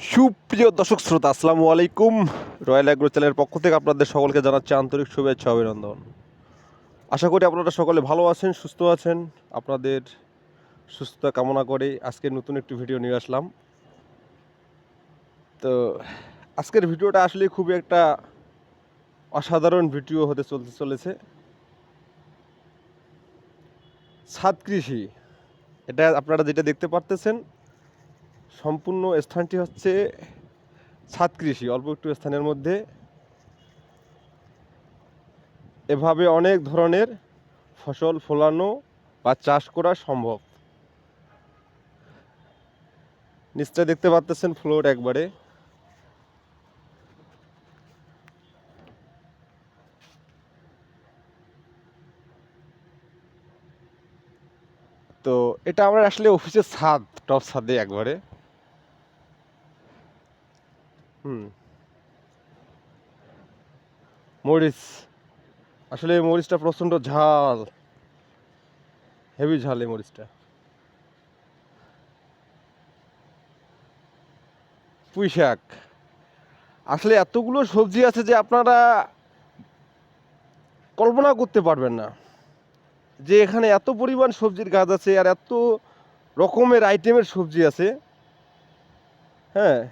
সুপ্রিয় দর্শক শ্রোতা, আসসালামু আলাইকুম। রয়্যাল অ্যাগ্রো চ্যানেলের পক্ষ থেকে আপনাদের সকলকে জানাচ্ছি আন্তরিক শুভেচ্ছা অভিনন্দন। আশা করি আপনারা সকলে ভালো আছেন, সুস্থ আছেন। আপনাদের সুস্থতা কামনা করে আজকে নতুন একটি ভিডিও নিয়ে আসলাম। তো, আজকের ভিডিওটা আসলে খুবই একটা অসাধারণ ভিডিও হতে চলতে চলেছে। ছাদ কৃষি, এটা আপনারা যেটা দেখতে পারতেছেন সম্পূর্ণ স্থানটি হচ্ছে ছাদ কৃষি অল্প একটু স্থানের মধ্যে। এভাবে অনেক ধরনের ফসল ফলানো বা চাষ করা সম্ভব। নিচটা দেখতে পাচ্তেছেন ফ্লোর একবারে। তো এটা আমার আসলে অফিসের ছাদ, টপ ছাদে একবারে। হুম। মরিচ। আসলে এই মরিচটা প্রচণ্ড ঝাল। হেভি ঝাল এই মরিচটা। পুঁই শাক। আসলে এতগুলো সবজি আছে যে আপনারা কল্পনা করতে পারবেন না। যে এখানে এত পরিমাণ সবজির গাছ আছে আর এত রকমের আইটেমের সবজি আছে। হ্যাঁ?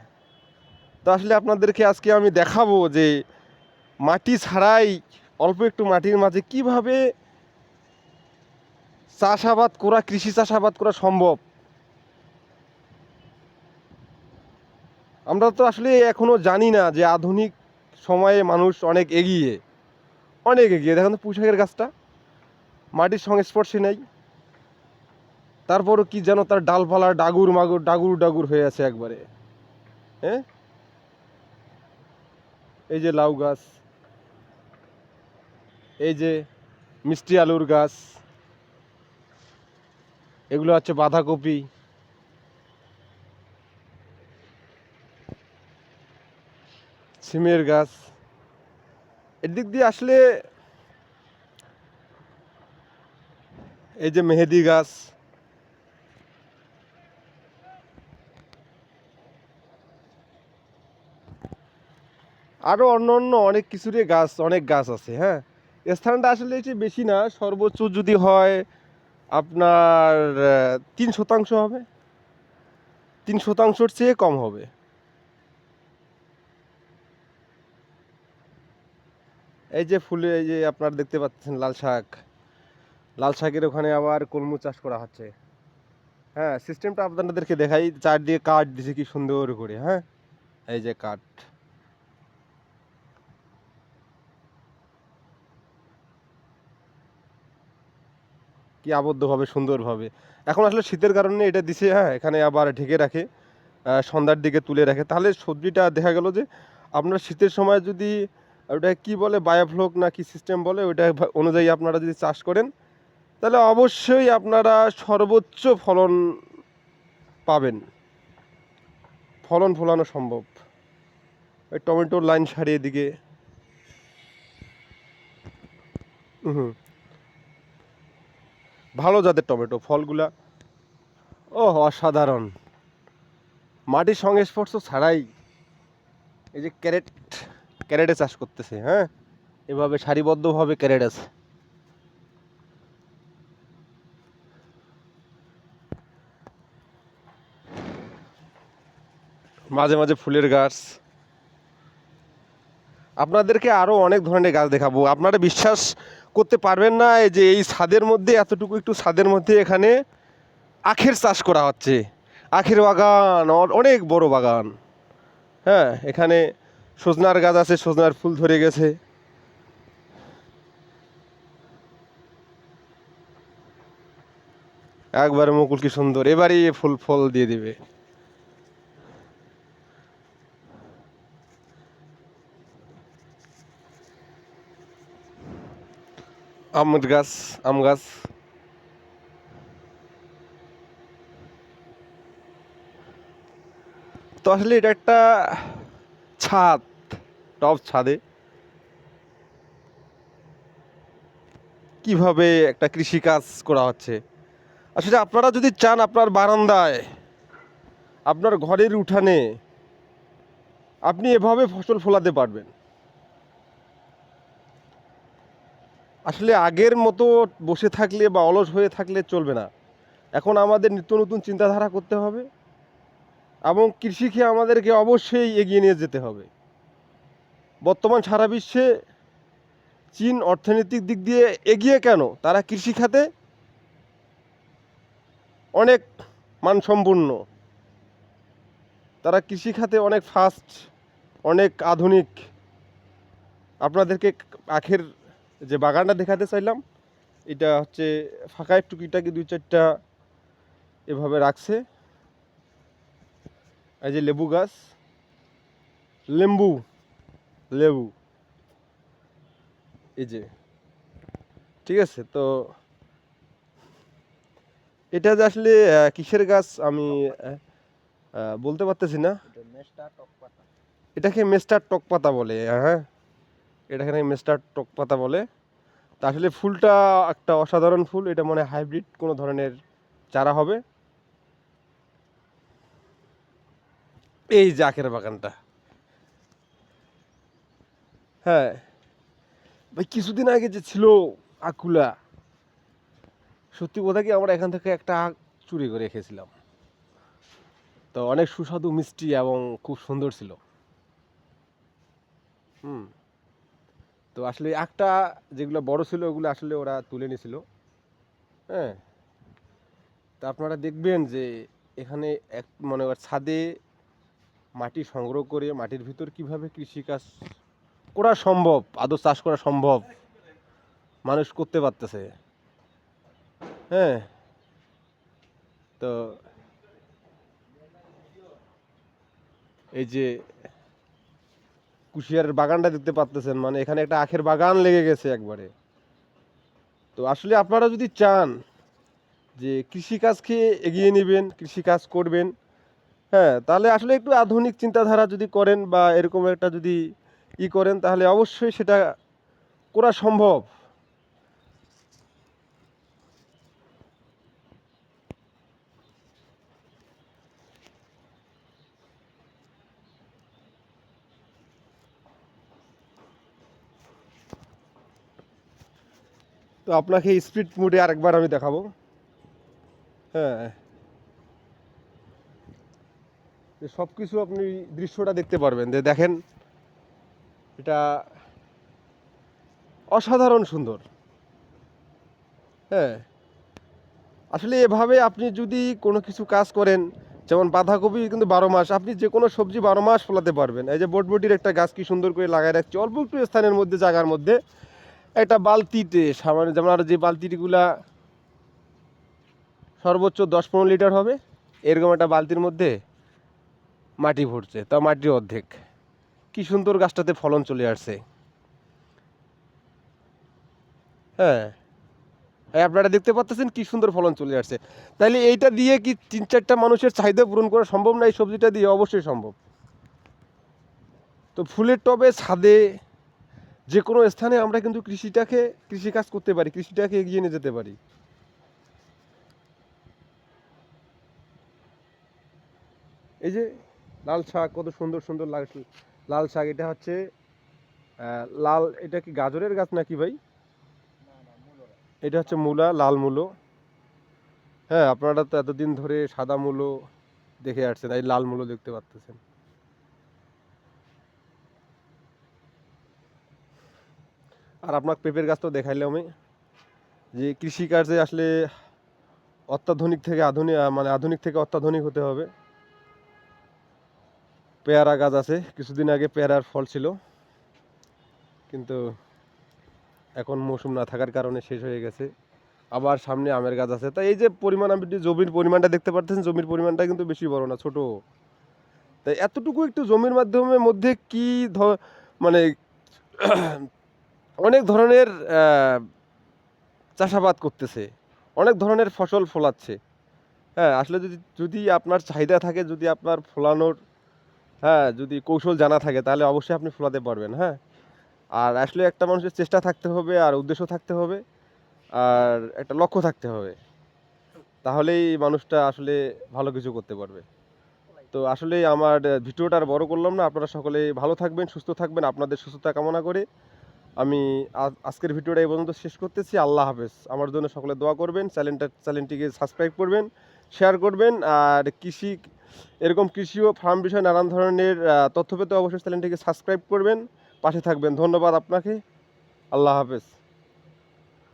তো আসলে আপনাদেরকে আজকে আমি দেখাবো যে মাটি ছাড়াই অল্প একটু মাটির মাঝে কীভাবে চাষাবাদ করা, কৃষি চাষাবাদ করা সম্ভব। আমরা তো আসলে এখনও জানি না যে আধুনিক সময়ে মানুষ অনেক এগিয়ে অনেক এগিয়ে। দেখেন তো পুঁশাকের গাছটা, মাটির সংস্পর্শে নেই। তারপরও কি যেন তার ডালপালা ডাগুর মাগুর, ডাগুর ডাগুর হয়ে আছে একবারে। হ্যাঁ? এই যে লাউ গাছ, এই যে মিষ্টি আলুর গাছ, এগুলো হচ্ছে বাঁধাকপি। সিমের গাছ। এদিক দিয়ে আসলে এই যে মেহেদি গাছ আরও অন্য অন্য অনেক কিছুরই গাছ, অনেক গাছ আছে হ্যাঁ? স্থানটা আসলে এটি বেশি না, সর্বোচ্চ যদি হয় আপনার তিন শতাংশ হবে। তিন শতাংশর চেয়ে কম হবে। এই যে ফুলে, এই যে আপনার দেখতে পাচ্ছেন লাল শাক। লাল শাকের ওখানে আবার কলমু চাষ করা হচ্ছে। হ্যাঁ সিস্টেমটা আপনাদেরকে দেখাই, চারদিকে কাঠ দিছে কি সুন্দর করে হ্যাঁ? এই যে কাঠ। কি আবদ্ধভাবে সুন্দরভাবে এখন আসলে শীতের কারণে এটা দিছে হ্যাঁ এখানে আবার ঢেকে রাখে সন্ধ্যার দিকে তুলে রাখে। তাহলে সবজিটা দেখা গেল যে আপনার শীতের সময় যদি ওটা কি বলে, বায়োফ্লক না কি সিস্টেম বলে, ওইটা অনুযায়ী আপনারা যদি চাষ করেন, তাহলে অবশ্যই আপনারা সর্বোচ্চ ফলন পাবেন। ফলন ফলানো সম্ভব। ওই টমেটোর লাইন সারিয়ে দিকে। হুম। ভালো জাতের টমেটো, ফলগুলা। ও অসাধারণ। মাটির সংস্পর্শ ছাড়াই এই যে ক্যারেট, ক্যারেটে চাষ করতেছে হ্যাঁ? এভাবে সারিবদ্ধভাবে ক্যারেট আছে। মাঝে মাঝে ফুলের গাছ। আপনাদেরকে আরও অনেক ধরনের গাছ দেখাবো। আপনারা বিশ্বাস করতে পারবেন না যে এই ছাদের মধ্যে, এতটুকু একটু ছাদের মধ্যে এখানে আখের চাষ করা হচ্ছে। আখের বাগান অনেক বড় বাগান। হ্যাঁ এখানে সজনার গাছ আছে, সজনার ফুল ধরে গেছে। একবার মুকুল কি সুন্দর এবারই ফুল, ফল দিয়ে দিবে। আমের গাছ, আম গাছ। তো আসলে এটা একটা ছাদ, টপ ছাদে। কীভাবে একটা কৃষি কাজ করা হচ্ছে? আসলে আপনারা যদি চান আপনার বারান্দায়, আপনার ঘরের উঠানে, আপনি এভাবে ফসল ফলাতে পারবেন। আসলে আগের মতো বসে থাকলে বা অলস হয়ে থাকলে চলবে না। এখন আমাদের নিত্য নতুন চিন্তাধারা করতে হবে এবং কৃষিকে আমাদেরকে অবশ্যই এগিয়ে নিয়ে যেতে হবে। বর্তমান সারা বিশ্বে চীন অর্থনৈতিক দিক দিয়ে এগিয়ে কেন? তারা কৃষি খাতে অনেক মানসম্পন্ন। তারা কৃষি খাতে অনেক ফাস্ট অনেক আধুনিক। আপনাদেরকে আখের যে বাগানটা দেখাতে চাইলাম এটা হচ্ছে ফাঁকা একটু কিটাকে দুই চারটা এভাবে রাখছে। এই যে লেবু গাছ লেম্বু লেবু। এই যে ঠিক আছে তো এটা যে আসলে কিসের গাছ আমি বলতে পারতেছি না। এটাকে মেস্টার টক পাতা বলে হ্যাঁ। এটাকে নাকি মেস্টার টক পাতা বলে। তা আসলে ফুলটা একটা অসাধারণ ফুল, এটা মনে হাইব্রিড কোনো ধরনের চারা হবে। এই যে আখের বাগানটা। হ্যাঁ ভাই, কিছুদিন আগে যে ছিল আকুলা, সত্যি কথা কি আমরা এখান থেকে একটা আখ চুরি করে রেখেছিলাম তো অনেক সুস্বাদু, মিষ্টি এবং খুব সুন্দর ছিল। হুম। তো আসলে একটা যেগুলো বড় ছিল, ওগুলো আসলে ওরা তুলে নিয়েছিল। হ্যাঁ? তা আপনারা দেখবেন যে এখানে এক, মনে কর ছাদে মাটি সংগ্রহ করে মাটির ভিতর কীভাবে কৃষিকাজ করা সম্ভব, আদৌ চাষ করা সম্ভব, মানুষ করতে পারতেছে। হ্যাঁ? তো এই যে কুশিয়ারের বাগানটা দেখতে পাচ্তেছেন মানে এখানে একটা আখের বাগান লেগে গেছে একবারে। তো আসলে আপনারা যদি চান যে কৃষিকাজকে এগিয়ে নেবেন, কৃষিকাজ করবেন হ্যাঁ তাহলে আসলে একটু আধুনিক চিন্তাধারা যদি করেন বা এরকম একটা যদি ই করেন, তাহলে অবশ্যই সেটা করা সম্ভব। তো আপনাকে স্পিড মুডে আরেকবার আমি দেখাবো। হ্যাঁ। সব কিছু আপনি দৃশ্যটা দেখতে পারবেন। যে দেখেন, এটা অসাধারণ সুন্দর। হ্যাঁ। আসলে এভাবে আপনি যদি কোনো কিছু কাজ করেন, যেমন বাঁধাকপি কিন্তু বারো মাস, আপনি যে কোনো সবজি বারো মাস ফলাতে পারবেন। এই যে বটবটির একটা গাছ কি সুন্দর করে লাগাই রাখছি, অল্প একটু স্থানের মধ্যে, জায়গার মধ্যে। একটা বালতিতে, সামান্য যেমন আর যে বালতিগুলা সর্বোচ্চ দশ পনেরো লিটার হবে, এরকম একটা বালতির মধ্যে মাটি ভরছে। তা মাটির অর্ধেক। কি সুন্দর গাছটাতে ফলন চলে আসছে। হ্যাঁ। আপনারা দেখতে পাচ্ছেন কি সুন্দর ফলন চলে আসছে। তাইলে এইটা দিয়ে কি তিন চারটা মানুষের চাহিদা পূরণ করা সম্ভব না? এই সবজিটা দিয়ে অবশ্যই সম্ভব। তো ফুলের টবে ছাদে যে কোনো স্থানে আমরা কিন্তু কৃষিটাকে, কৃষিকাজ করতে পারি, কৃষিটাকে এগিয়ে নিয়ে যেতে পারি। এই যে লাল শাক, কত সুন্দর সুন্দর লাল লাল শাক, এটা হচ্ছে লাল, এটা কি গাজরের গাছ নাকি ভাই? এটা হচ্ছে মূলা, লাল মূলো। হ্যাঁ আপনারা তো এতদিন ধরে সাদা মূলো দেখে আসছেন, এই লাল মূলো দেখতে পাচ্ছেন আর আপনার পেঁপের গাছ তো দেখাইলাম আমি যে কৃষিকাজে আসলে অত্যাধুনিক থেকে আধুনিক মানে আধুনিক থেকে অত্যাধুনিক হতে হবে। পেয়ারা গাছ আছে, কিছুদিন আগে পেয়ারার ফল ছিল। কিন্তু এখন মৌসুম না থাকার কারণে শেষ হয়ে গেছে। আবার সামনে আমের গাছ আছে। তাই এই যে পরিমাণ, আপনি জমির পরিমাণটা দেখতে পাচ্ছেন জমির পরিমাণটা কিন্তু বেশি বড় না, ছোট। তাই এতটুকু একটু জমির মাধ্যমে মধ্যে কি মানে অনেক ধরনের চাষাবাদ করতেছে, অনেক ধরনের ফসল ফলাচ্ছে। হ্যাঁ আসলে যদি যদি আপনার চাহিদা থাকে, যদি আপনার ফলানোর হ্যাঁ যদি কৌশল জানা থাকে, তাহলে অবশ্যই আপনি ফলাতে পারবেন হ্যাঁ। আর আসলে একটা মানুষের চেষ্টা থাকতে হবে, আর উদ্দেশ্য থাকতে হবে, আর একটা লক্ষ্য থাকতে হবে। তাহলেই মানুষটা আসলে ভালো কিছু করতে পারবে। তো আসলে আমার ভিডিওটা আর বড় করলাম না। আপনারা সকলে ভালো থাকবেন, সুস্থ থাকবেন। আপনাদের সুস্থতা কামনা করে। আমি আজ- আজকের ভিডিওটা এই পর্যন্ত শেষ করতেছি। আল্লাহ হাফেজ। আমার জন্য সকলে দোয়া করবেন, চ্যানেলটা চ্যানেলটিকে সাবস্ক্রাইব করবেন, শেয়ার করবেন, আর কৃষি, এরকম কৃষি ও ফার্ম বিষয়ে নানান ধরনের তথ্য পেতে অবশ্যই চ্যানেলটিকে সাবস্ক্রাইব করবেন। পাশে থাকবেন। ধন্যবাদ আপনাকে। আল্লাহ হাফেজ।